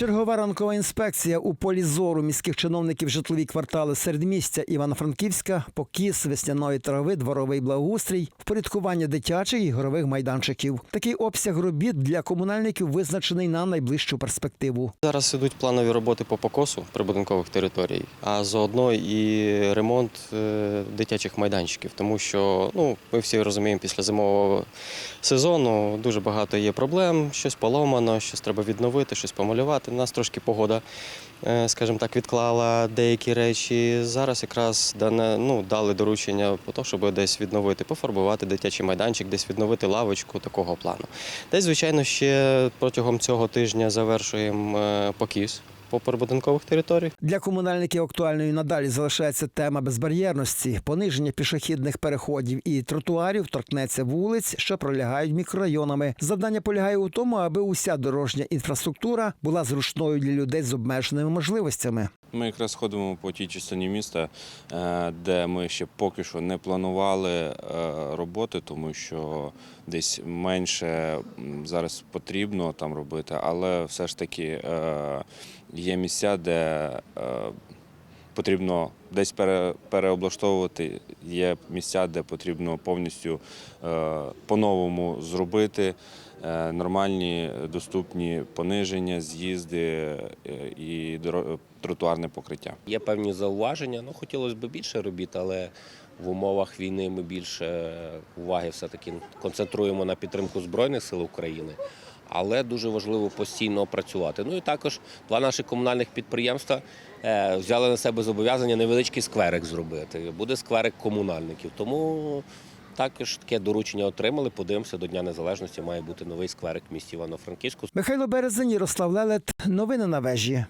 Чергова ранкова інспекція у полі зору міських чиновників житлові квартали середмістя Івано-Франківська, покіс, весняної трави, дворовий благоустрій, впорядкування дитячих і ігрових майданчиків. Такий обсяг робіт для комунальників визначений на найближчу перспективу. Зараз ідуть планові роботи по покосу прибудинкових територій, а заодно і ремонт е, дитячих майданчиків, тому що ну, ми всі розуміємо, після зимового сезону дуже багато є проблем, щось поломано, щось треба відновити, щось помалювати. У нас трошки погода, е, скажімо так, відклала деякі речі. Зараз якраз дане, ну, дали доручення по тому, щоб десь відновити, пофарбувати дитячий майданчик, десь відновити лавочку такого плану. Десь, звичайно, ще протягом цього тижня завершуємо е, покіс по прибудинкових територіях. Для комунальників актуальною надалі залишається тема безбар'єрності, пониження пішохідних переходів і тротуарів торкнеться вулиць, що пролягають мікрорайонами. Завдання полягає у тому, аби уся дорожня інфраструктура була зручною для людей з обмеженими можливостями. Ми якраз ходимо по тій частині міста, е, де ми ще поки що не планували е, роботи, тому що десь менше зараз потрібно там робити, але все ж таки е, є місця, де потрібно десь пере- переоблаштовувати, є місця, де потрібно повністю е, по-новому зробити. е, Нормальні доступні пониження, з'їзди е, і тротуарне покриття. Є певні зауваження. Ну, хотілося б більше робіт, але в умовах війни ми більше уваги все-таки концентруємо на підтримку Збройних сил України. Але дуже важливо постійно працювати. Ну і також два наших комунальних підприємства е, взяли на себе зобов'язання невеличкий скверик зробити. Буде скверик комунальників. Тому також таке доручення отримали. Подивимося, до Дня Незалежності має бути новий скверик в місті Івано-Франківську. Михайло Березин, Ярослав Лелет. Новини на вежі.